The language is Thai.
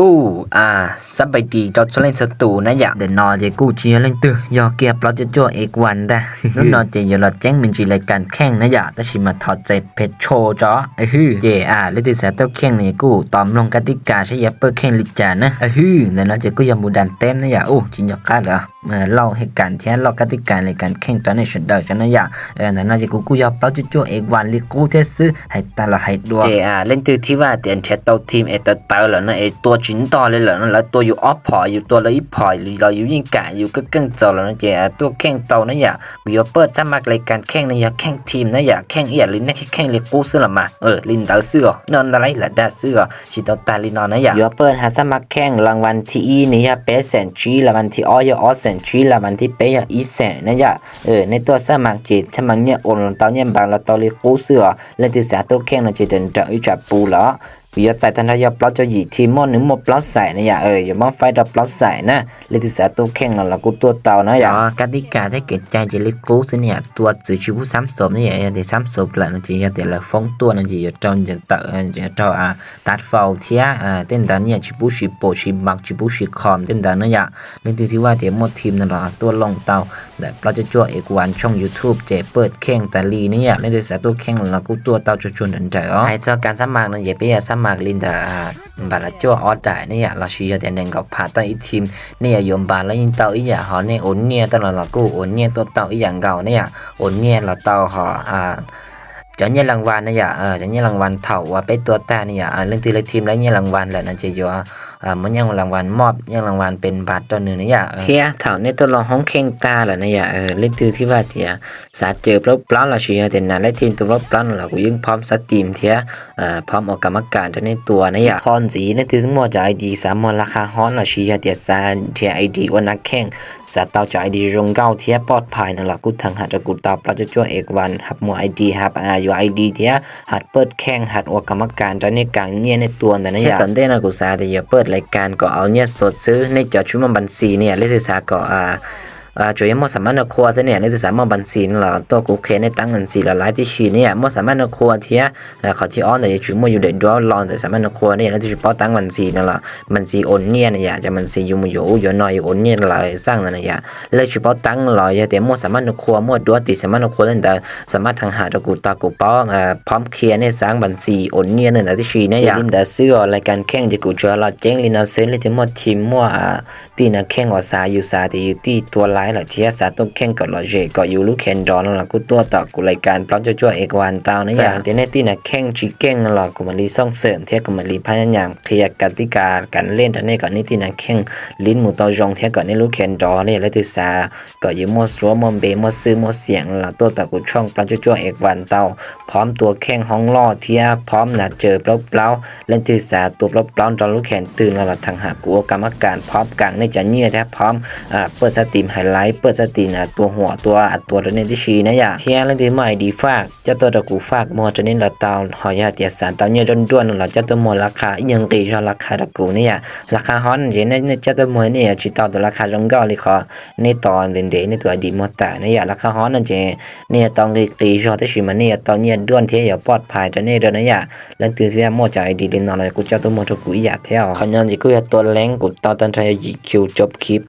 กูอ่าสบายดีจอดเล่นสตูนะอยากเดี๋ยวนอเจกูเชียเล่นตือยอเกียบเราจะจ่วเอกวันได้นุ่นนอเจยอเราแจ้งมินจีรายการแข่งนะอยากแต่ชิมาถอดใจเพชรโชว์จ้อไอ้ฮือเจอ่าเล่นติสายเต้าแข่งนี่กูตอมลงกติกาใช้ยับเปอร์แข่งลิจานะไอ้ฮือเดี๋ยวนอเจกูยามูดันเต็มนะอยากโอ้จินยอกกัดเหรอ เมื่อเล่าเหตุการณ์ที่เรากติกาในการแข่งตอนในชุดเดิมฉันนะอย่าเออเดี๋ยวนอเจกูกูยอเราจะจ่วเอกวันลิกูเทซื้อให้ตาละให้ดวงเจอ่าเล่นตือที่ว่าเตียนเทตทีมเอตเตอร์แล้วนะไอตัวจินต่อเลยเหรอนะแล้วตัวอยู่ออฟพออยู่ตัวละอีพอเราอยู่ยิงกะอยู่ก็เก่งเจ้าแล้วนะเจอ่าตัวแข่งเต่านะอย่าวิวเปิดสมัครรายการแข่งนะอย่าแข่งทีมนะอย่าแข่งเอียลินนะแข่งลิกูซื้อละมาเออลินดาวซื้อนอนอะไรละดาซื้อชิตอตาลินอนนะอย่าวิวเปิดหาสมัครแข่งรางวัลที่อีนี่อย่าเปแสนจีรางวัลที่อ้อยอ้อแสนนชีลามันที่เปยอีแสนนะอย่าเออในตัวสมัครจิตชมังเนี่ยโอนเตาเนี่ยบางเราตอลิฟูเสือเล่นที่สาตัวแข่งนะจะเดินจะอีจับปูเหรอ vì giờ tại thành ra giờ plot cho gì thì món nếu một plot xài này ya ơi giờ món phải đập plot xài nè lấy thì sẽ tôi khen là là cô tua tàu nó ya cái đi cả thế cái trai chỉ lấy cố thế này tua chỉ chỉ bút sắm sớm này ya thì sắm sớm lại nó chỉ thì là phóng tua nó chỉ trong dân tự cho à tát phao thia à tên đó này chỉ bút chỉ bộ chỉ mặc chỉ bút chỉ khom tên đó nó ya nên từ ที่ว่าเดี๋ยวหมดทีมนั่นแหละตัวลงเตาแต่เราจะจ่อเอกวันช่อง YouTube เจเปิดมากลินตาบาลจ้วออดได้เนี่ยเราชี้แต่หนึ่งกับผ่าตั้งอีทีมเนี่ยยมบาลแล้วยิงเต่าอีอย่างเขาเนี่ยอนเนี่ยตลอดเรากู้โอนเนี่ยตัวเต่าอีอย่างเก่าเนี่ยโอนเนี่ยเราเต่าเขาอ่าจะเนี่ยรางวัลนะอย่าเออจะเนี่ยรางวัลเถ่าว่าไปตัวแต่เนี่ยเรื่องตีเล็กทีมแล้วเนี่ยรางวัลแหละนั่นจียว มันยังรางวัลมอบยังรางวัลเป็นบาทตัวหนึ่งนะอย่าเทียเถาในตัวรองห้องเข่งตาแหละนะอย่าเออเล่นตือที่ว่าเทียสาเจอปล้ปล้าเราชียแต่นานและทีมตัวปล้าเรากูยังพร้อมสตรีมเทียเอ่อพร้อมออกกรรมการตัวในตัวนะอย่าคอนสีในตือทั้งหมดจะไอดีสามมอราคาฮ้อนเราชียเทียสาเทียไอดีวันนักแข่งสาเตาจะไอดีรงเก้าเทียปลอดภัยนั่นแหละกูทางหัดกูตาปลาจะช่วยเอกวันหับมัวไอดีหับอาอยู่ไอดีเทียหัดเปิดแข่งหัดออกกรรมการตัวในกลางเนี่ยในตัวแต่นะอย่าตอนเต้นกูสาแต่อย่าเปิดรายการก็เอาเนี่ยสดซื้อในจอชุมบัญชีเนี่ยเลขศึกษาก็อ่า อ่าจอยมอสามารถครัวซะเนี่ยในศึกษามอบัญชีนั่นแหละตัวกูเคในตั้งเงินสีละหลายที่ชีเนี่ยมอสามารถครัวเทียเขาที่อ้อนแต่จุมอยู่เด็ดดอลอนแต่สามารถครัวเนี่ยแล้วจะเฉพาะตั้งบัญชีนั่นแหละบัญชีโอนเนี่ยเนี่ยจะบัญชีอยู่มืออยู่อยู่น้อยโอนเนี่ยเราสร้างนั่นแหละเลยเฉพาะตั้งลอยแต่มอสามารถครัวมอดัวติสามารถครัวนั่นแต่สามารถทางหาตะกูตากูป้ออ่าพร้อมเคลียร์ในสร้างบัญชีโอนเนี่ยนั่นแหละที่ชีเนี่ยลินดาซื้อรายการแข่งจะกูจะเราเจ๊งลินดาเซนเลยที่มอทีมมั่วตีน่ะแข่งอสาอยู่สาที่อยู่ที่ตัวไลท์ละเทียสาต้องแข่งกับลอเจก็อยู่ลูกแคนดอนละกูตัวต่อกูรายการพร้อมจะช่วยเอกวันตาวนะอย่างที่ในที่น่ะแข่งชีแข่งละกูมาลีส่งเสริมเทียกูมาลีพยายามเคลียร์กติกาการเล่นทันนี้ก่อนนี่ที่น่ะแข่งลิ้นหมูตอจงเทียก่อนนี่ลูกแคนดอนเนี่ยแล้วที่สาก็อยู่มอสัวมอเบมอซื้อมอเสียงละตัวต่อกูช่องพร้อมจะช่วยเอกวันตาวพร้อมตัวแข่งห้องล่อเทียพร้อมน่ะเจอเปล่าๆเล่นที่สาตัวเปล่าๆตอนลูกแคนตื่นละทางหากูกรรมการพร้อมกลางในจะเนียแท้พร้อมอ่าเปิดสตรีมไฮไลท์เปิดสตรีมอะตัวหัวตัวอัดตัวตัวนี้ที่ชีนะอย่าเทียล้วที่ไม่ดีฝากจะตัวตะกูฝากมอจะเน้นละตาวหอยาเตียสารตาวเนี่ยด้วนๆเราจะตัวมอราคายังตีชอราคาตะกูนี่ยราคาฮอนเย็นในจะตัวมอเนี่ยชิตาวตัวราคาจงก็เลยขอในตอนเด่นๆในตัวดีมอตาเนี่ยอย่าราคาฮอนนั่นเจเนี่ยตองเลยตีชอที่ชีมันเนี่ยตอนเนี่ยด้วนเทียอย่าปลอดภัยจะเนี่ยเดินนะอย่าแล้วตื่นเสียมอจะไอดีเล่นนอนเลยกูจะตัวมอตะกูอยาเที่ยวขยันจิกูจะตัวแรงกูตอนตันทายยิคิวจบคลิป